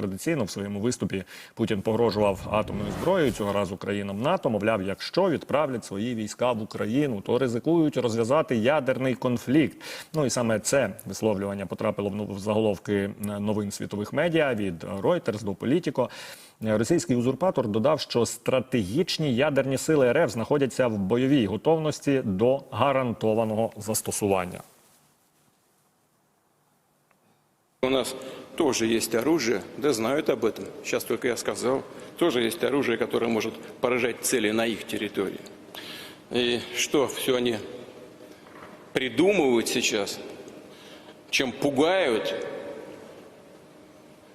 традиційно в своєму виступі Путін погрожував атомною зброєю цього разу країнам НАТО. Мовляв, якщо відправлять свої війська в Україну, то ризикують розв'язати ядерний конфлікт. Ну і саме це висловлювання потрапило в заголовки новин світових медіа від Reuters до Політіко. Російський узурпатор додав, що стратегічні ядерні сили РФ знаходяться в бойовій готовності до гарантованого застосування. У нас тоже есть оружие, да знают об этом. Сейчас только я сказал. Тоже есть оружие, которое может поражать цели на их территории. И что все они придумывают сейчас, чем пугают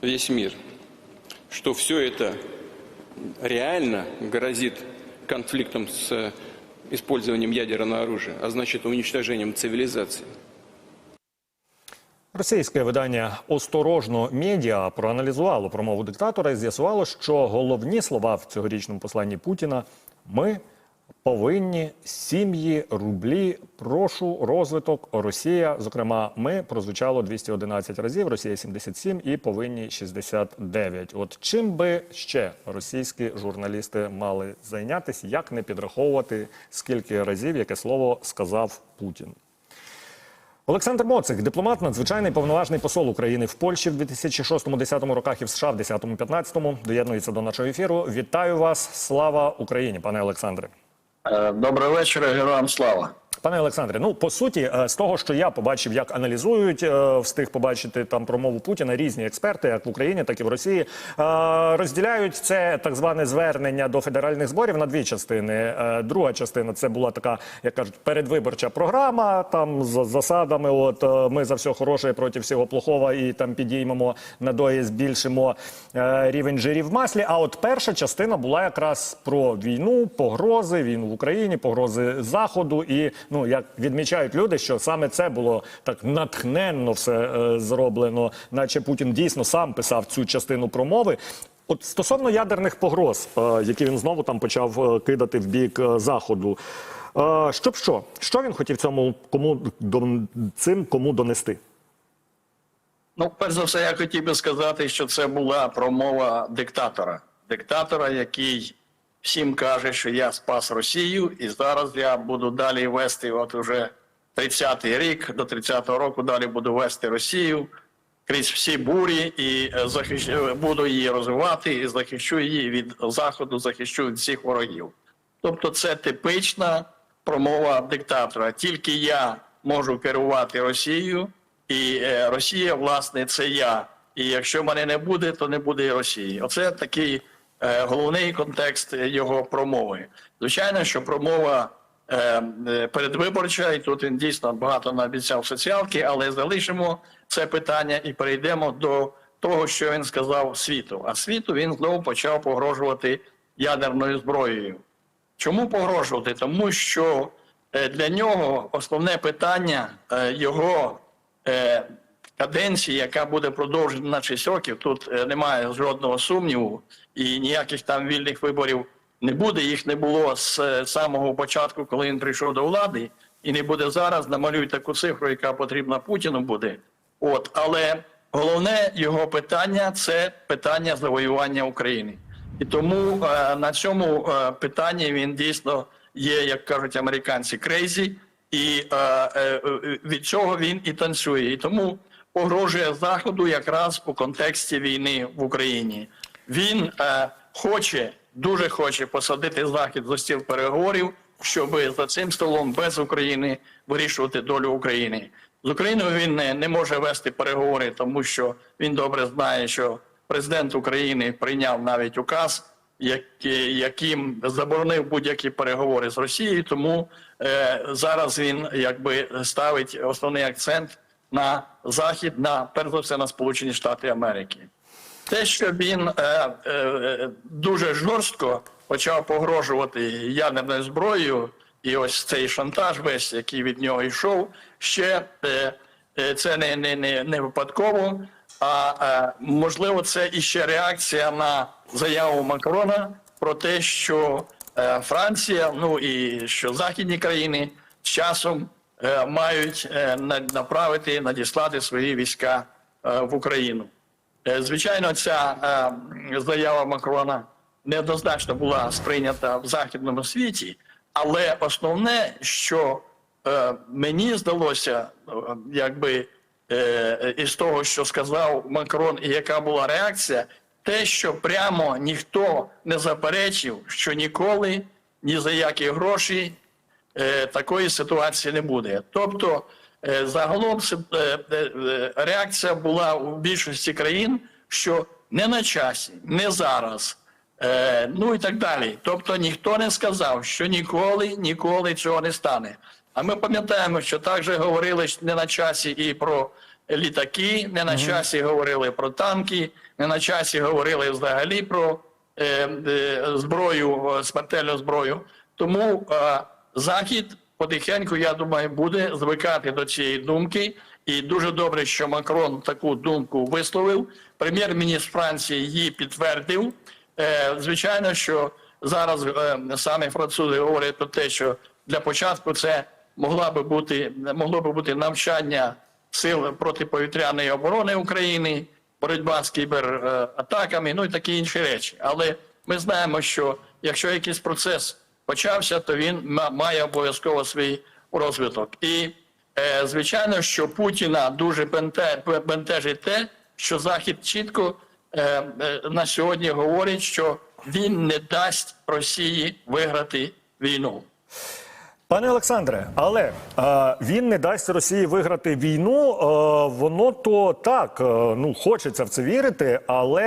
весь мир, что все это реально грозит конфликтом с использованием ядерного оружия, а значит уничтожением цивилизации. Російське видання Осторожно медіа проаналізувало промову диктатора і з'ясувало, що головні слова в цьогорічному посланні Путіна ми повинні сім'ї, рублі, прошу, розвиток, Росія. Зокрема, ми прозвучало 211 разів, Росія 77 і повинні 69. От чим би ще російські журналісти мали зайнятися, як не підраховувати, скільки разів яке слово сказав Путін. Олександр Моцик, дипломат, надзвичайний повноважний посол України в Польщі в 2006-2010 роках і в США в 10-15, доєднується до нашого ефіру. Вітаю вас! Слава Україні, пане Олександре. Е, Добрий вечір, героям слава. Пане Олександре, ну по суті, е, з того, що я побачив, як аналізують, е, встиг побачити там промову Путіна, різні експерти, як в Україні, так і в Росії, е, розділяють це так зване звернення до федеральних зборів на дві частини. Друга частина це була така, як кажуть, передвиборча програма, там з засадами. От ми за все хороше проти всього плохого, і там підіймемо надої, збільшимо рівень жирів в маслі. А от перша частина була якраз про війну, погрози, війну в Україні, погрози заходу. І ну як відмічають люди, що саме це було так натхненно все е, зроблено, наче Путін дійсно сам писав цю частину промови. От стосовно ядерних погроз, е, які він знову там почав е, кидати в бік е, заходу. Е, Щоб що? Що він хотів цьому кому до цим кому донести? Ну, перш за все, я хотів би сказати, що це була промова диктатора. Диктатора, який всім каже, що я спас Росію, і зараз я буду далі вести, от уже 30-й рік, до 30-го року далі буду вести Росію крізь всі бурі і е, захищ... е, буду її розвивати і захищу її від заходу, захищу від всіх ворогів. Тобто, це типична промова диктатора. Тільки я можу керувати Росією, і е, Росія, власне, це я. І якщо мене не буде, то не буде і Росії. Оце такий головний контекст його промови. Звичайно, що промова е, е, передвиборча, і тут він дійсно багато наобіцяв соціалки, але залишимо це питання і перейдемо до того, що він сказав світу. А світу він знову почав погрожувати ядерною зброєю. Чому погрожувати? Тому що е, для нього основне питання е, його е, каденції, яка буде продовжена на 6 років, тут е, немає жодного сумніву, і ніяких там вільних виборів не буде. Їх не було з е, самого початку, коли він прийшов до влади, і не буде зараз. Намалюй таку цифру, яка потрібна Путіну буде. От, але головне його питання це питання завоювання України. І тому е, на цьому е, питанні він дійсно є, як кажуть американці, крейзі, і е, е, від цього він і танцює. І тому погрожує заходу якраз у контексті війни в Україні. Він е, хоче, дуже хоче посадити захід за стіл переговорів, щоб за цим столом без України вирішувати долю України. З Україною він не, не може вести переговори, тому що він добре знає, що президент України прийняв навіть указ, який, яким заборонив будь-які переговори з Росією. Тому е, зараз він якби ставить основний акцент на захід, на перш за все на Сполучені Штати Америки. Те, що він е, е, дуже жорстко почав погрожувати ядерною зброєю, і ось цей шантаж, весь, який від нього йшов, ще е, е, це не, не, не, не випадково. А е, можливо, це іще реакція на заяву Макрона про те, що е, Франція, ну і що західні країни з часом мають е, направити, надіслати свої війська е, в Україну. Е, Звичайно, ця е, заява Макрона неоднозначно була сприйнята в західному світі, але основне, що е, мені здалося, е, якби е, із того, що сказав Макрон, і яка була реакція, те, що прямо ніхто не заперечив, що ніколи ні за які гроші е, такої ситуації не буде. Тобто, е, загалом е, е, е, реакція була у більшості країн, що не на часі, не зараз. Е, ну і так далі. Тобто ніхто не сказав, що ніколи, ніколи цього не стане. А ми пам'ятаємо, що також говорили не на часі і про літаки, не на часі говорили про танки, не на часі говорили взагалі про е, е, зброю, е, смертельну зброю. Тому е, Захід потихеньку, я думаю, буде звикати до цієї думки. І дуже добре, що Макрон таку думку висловив. Прем'єр-міністр Франції її підтвердив. Е, Звичайно, що зараз е, саме французи говорять про те, що для початку це могла би бути могло би бути навчання сил протиповітряної оборони України, боротьба з кібератаками, ну і такі інші речі. Але ми знаємо, що якщо якийсь процес почався, то він ма- має обов'язково свій розвиток. І е, звичайно, що Путіна дуже бенте- бентежить те, що Захід чітко е, е, на сьогодні говорить, що він не дасть Росії виграти війну. Пане Олександре, але е, він не дасть Росії виграти війну. Е, воно то так, е, ну хочеться в це вірити, але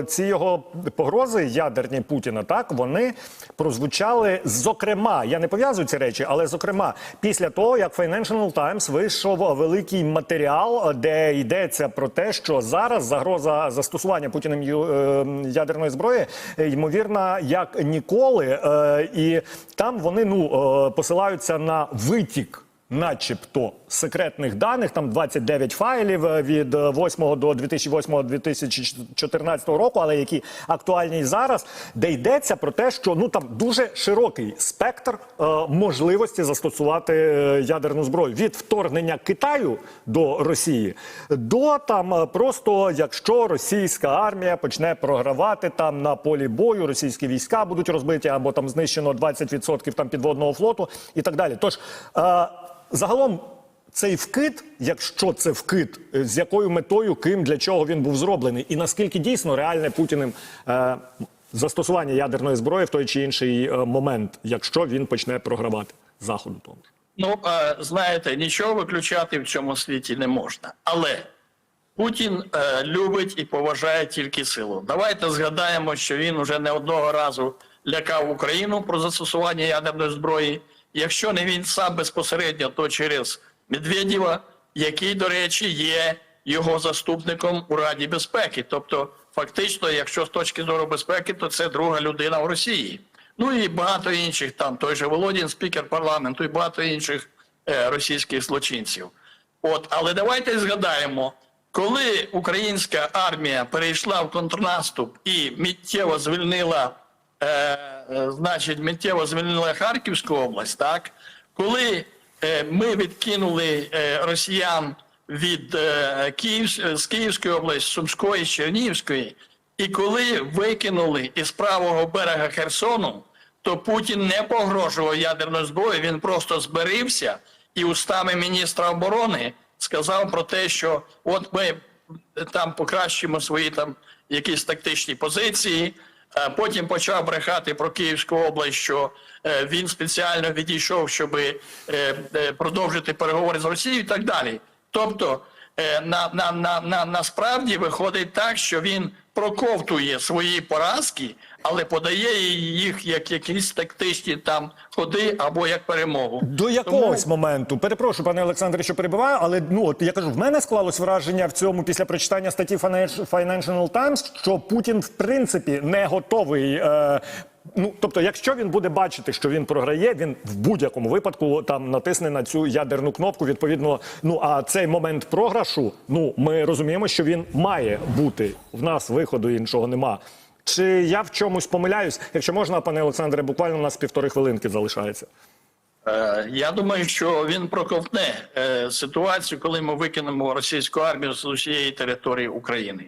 е, ці його погрози ядерні Путіна, так вони прозвучали зокрема. Я не пов'язую ці речі, але зокрема, після того як Financial Times вийшов великий матеріал, де йдеться про те, що зараз загроза застосування Путіним е, ядерної зброї ймовірна як ніколи, е, і там вони ну е, посилаються на витік. Начебто секретних даних, там 29 файлів е, від е, 8 до 2008-2014 року, але які актуальні зараз, де йдеться про те, що ну там дуже широкий спектр е, можливості застосувати е, ядерну зброю від вторгнення Китаю до Росії до там е, просто якщо російська армія почне програвати там на полі бою, російські війська будуть розбиті або там знищено 20% там підводного флоту і так далі. Тож е, загалом. Цей вкид, якщо це вкид, е, з якою метою, ким, для чого він був зроблений, і наскільки дійсно реальне Путіним е, застосування ядерної зброї в той чи інший е, момент, якщо він почне програвати заходу, тому ж. Ну, е, знаєте, нічого виключати в цьому світі не можна. Але Путін е, любить і поважає тільки силу. Давайте згадаємо, що він уже не одного разу лякав Україну про застосування ядерної зброї. Якщо не він сам безпосередньо, то через Медведєва, який, до речі, є його заступником у Раді безпеки. Тобто, фактично, якщо з точки зору безпеки, то це друга людина в Росії. Ну і багато інших там, той же Володін, спікер парламенту, і багато інших е, російських злочинців. От, але давайте згадаємо, коли українська армія перейшла в контрнаступ і миттєво звільнила, е, е, значить, миттєво звільнила Харківську область, так коли е, ми відкинули е, росіян від е, Київ, з Київської області, Сумської, Чернігівської, і коли викинули із правого берега Херсону, то Путін не погрожував ядерною зброєю, він просто зберився і устами міністра оборони сказав про те, що от ми там покращимо свої там якісь тактичні позиції. Е, Потім почав брехати про Київську область, що е, він спеціально відійшов, щоб продовжити переговори з Росією і так далі. Тобто, е, на, на, на, на, насправді виходить так, що він проковтує свої поразки, але подає їх як якісь тактичні там ходи або як перемогу. До якогось моменту, перепрошую, пане Олександре, що перебиваю, але ну от я кажу, в мене склалось враження в цьому після прочитання статті Financial Financial Times, що Путін в принципі не готовий. Е, Ну, тобто, якщо він буде бачити, що він програє, він в будь-якому випадку там натисне на цю ядерну кнопку. Відповідно, ну а цей момент програшу, ну ми розуміємо, що він має бути. В нас виходу іншого нема. Чи я в чомусь помиляюсь? Якщо можна, пане Олександре, буквально у нас півтори хвилинки залишається. Е, Я думаю, що він проковтне е, ситуацію, коли ми викинемо російську армію з усієї території України.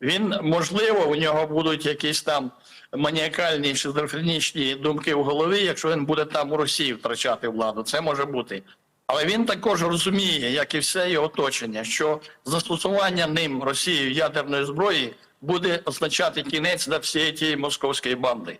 Він, можливо, у нього будуть якісь там маніакальні шизофренічні думки в голові, якщо він буде там у Росії втрачати владу. Це може бути. Але він також розуміє, як і все його оточення, що застосування ним Росією ядерної зброї буде означати кінець для всієї тієї московської банди.